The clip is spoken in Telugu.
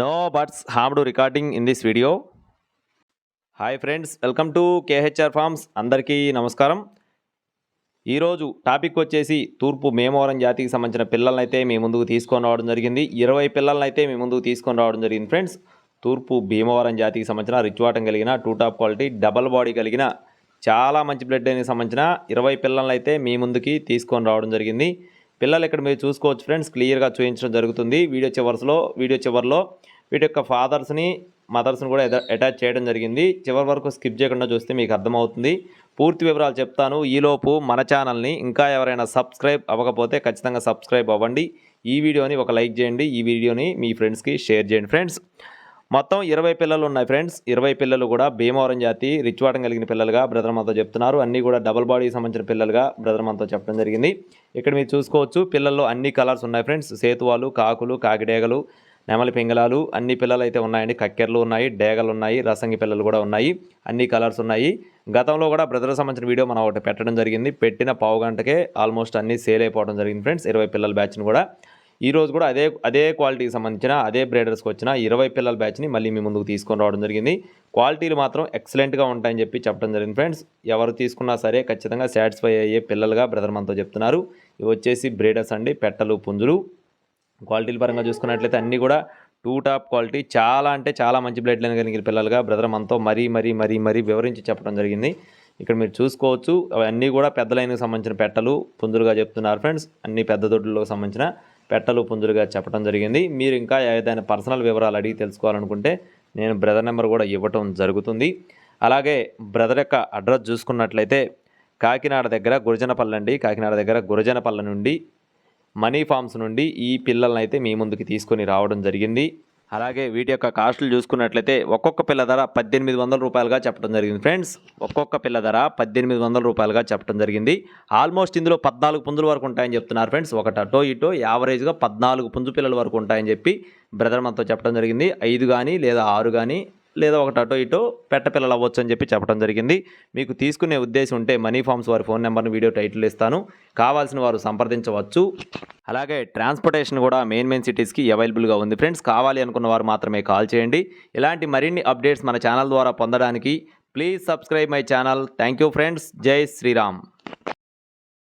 No buts హామ్డు recording in this video hi friends welcome to KHR farms అందరికీ నమస్కారం. ఈరోజు టాపిక్ వచ్చేసి తూర్పు మేమవరం జాతికి సంబంధించిన పిల్లల్ని అయితే మీ ముందుకు తీసుకొని రావడం జరిగింది. ఇరవై పిల్లల్ని అయితే మీ ముందుకు తీసుకొని రావడం జరిగింది ఫ్రెండ్స్ తూర్పు భీమవరం జాతికి సంబంధించిన రిచ్వాటం కలిగిన two top quality double body కలిగిన చాలా మంచి బ్లడ్ అనేది సంబంధించిన ఇరవై పిల్లల్ని అయితే మీ ముందుకి తీసుకొని రావడం జరిగింది. పిల్లలు ఇక్కడ మీరు చూసుకోవచ్చు ఫ్రెండ్స్? క్లియర్గా చూపించడం జరుగుతుంది. వీడియో చివర్స్లో వీడియో చివరిలో వీటి యొక్క ఫాదర్స్ని మదర్స్ని కూడా అటాచ్ చేయడం జరిగింది. చివరి వరకు స్కిప్ చేయకుండా చూస్తే మీకు అర్థమవుతుంది. పూర్తి వివరాలు చెప్తాను. ఈలోపు మన ఛానల్ని ఇంకా ఎవరైనా సబ్స్క్రైబ్ అవ్వకపోతే ఖచ్చితంగా సబ్స్క్రైబ్ అవ్వండి. ఈ వీడియోని ఒక లైక్ చేయండి. ఈ వీడియోని మీ ఫ్రెండ్స్కి షేర్ చేయండి. ఫ్రెండ్స్ మొత్తం ఇరవై పిల్లలు ఉన్నాయి ఫ్రెండ్స్. ఇరవై పిల్లలు కూడా భీమవరం జాతి రిచ్వాటం కలిగిన పిల్లలుగా బ్రదర్ మనతో చెప్తున్నారు. అన్నీ కూడా డబుల్ బాడీకి సంబంధించిన పిల్లలుగా బ్రదర్ మనతో చెప్పడం జరిగింది. ఇక్కడ మీరు చూసుకోవచ్చు పిల్లల్లో అన్ని కలర్స్ ఉన్నాయి ఫ్రెండ్స్. సేతువాలు కాకులు కాకిడేగలు నెమలి పింగళాలు అన్ని పిల్లలు అయితే ఉన్నాయండి. కక్కెరలు ఉన్నాయి డేగలు ఉన్నాయి రసంగి పిల్లలు కూడా ఉన్నాయి. అన్ని కలర్స్ ఉన్నాయి. గతంలో కూడా బ్రదర్ సంబంధించిన వీడియో మనం ఒకటి పెట్టడం జరిగింది. పెట్టిన పావు గంటకే ఆల్మోస్ట్ అన్ని సేల్ అయిపోవడం జరిగింది ఫ్రెండ్స్. ఇరవై పిల్లల బ్యాచ్ని కూడా ఈరోజు కూడా అదే అదే క్వాలిటీకి సంబంధించిన అదే బ్రేడర్స్కి వచ్చిన ఇరవై పిల్లల బ్యాచ్ని మళ్ళీ మీ ముందుకు తీసుకొని రావడం జరిగింది. క్వాలిటీలు మాత్రం ఎక్సలెంట్గా ఉంటాయని చెప్పి చెప్పడం జరిగింది ఫ్రెండ్స్ ఎవరు తీసుకున్నా సరే ఖచ్చితంగా సాటిస్ఫై అయ్యే పిల్లలుగా బ్రదర్ మనతో చెప్తున్నారు. ఇవి వచ్చేసి బ్రేడర్స్ అండి. పెట్టలు పుంజులు. క్వాలిటీల పరంగా చూసుకున్నట్లయితే అన్నీ కూడా టూ టాప్ క్వాలిటీ చాలా అంటే చాలా మంచి బ్లడ్ లైన్ కలిగిన పిల్లలుగా బ్రదర్ మనతో మరీ మరీ మరీ మరీ వివరించి చెప్పడం జరిగింది. ఇక్కడ మీరు చూసుకోవచ్చు. అవన్నీ కూడా పెద్ద లైన్కి సంబంధించిన పెట్టలు పుంజులుగా చెప్తున్నారు ఫ్రెండ్స్ అన్ని పెద్ద దొడ్లకు సంబంధించిన పెట్టలు పుంజులుగా చెప్పడం జరిగింది. మీరు ఇంకా ఏదైనా పర్సనల్ వివరాలు అడిగి తెలుసుకోవాలనుకుంటే నేను బ్రదర్ నెంబర్ కూడా ఇవ్వటం జరుగుతుంది. అలాగే బ్రదర్ యొక్క అడ్రస్ చూసుకున్నట్లయితే కాకినాడ దగ్గర గురజనపల్లి అండి. కాకినాడ దగ్గర గురజనపల్లి నుండి మనీ ఫార్మ్స్ నుండి ఈ పిల్లల్ని అయితే మీ ముందుకి తీసుకొని రావడం జరిగింది. అలాగే వీటి యొక్క కాస్టులు చూసుకున్నట్లయితే ఒక్కొక్క పిల్ల ధర పద్దెనిమిది వందల రూపాయలుగా చెప్పడం జరిగింది. ఫ్రెండ్స్ ఒక్కొక్క పిల్ల ధర పద్దెనిమిది వందల రూపాయలుగా చెప్పడం జరిగింది. ఆల్మోస్ట్ ఇందులో పద్నాలుగు పుంజుల వరకు ఉంటాయని చెప్తున్నారు ఫ్రెండ్స్. ఒకటి అటో ఇటో యావరేజ్గా పద్నాలుగు పుంజు పిల్లల వరకు ఉంటాయని చెప్పి బ్రదర్ మనతో చెప్పడం జరిగింది. ఐదు కానీ లేదా ఆరు కానీ లేదా ఒకటి అటో ఇటో పెట్ట పిల్లలు అవ్వచ్చు అని చెప్పి చెప్పడం జరిగింది. మీకు తీసుకునే ఉద్దేశం ఉంటే మనీ ఫార్మ్స్ వారి ఫోన్ నెంబర్ని వీడియో టైటిల్ ఇస్తాను. కావాల్సిన వారు సంప్రదించవచ్చు. అలాగే ట్రాన్స్పోర్టేషన్ కూడా మెయిన్ మెయిన్ సిటీస్కి అవైలబుల్గా ఉంది. ఫ్రెండ్స్ కావాలి అనుకున్న వారు మాత్రమే కాల్ చేయండి. ఇలాంటి మరిన్ని అప్డేట్స్ మన ఛానల్ ద్వారా పొందడానికి please subscribe my channel. Thank you friends. Jai Shriram.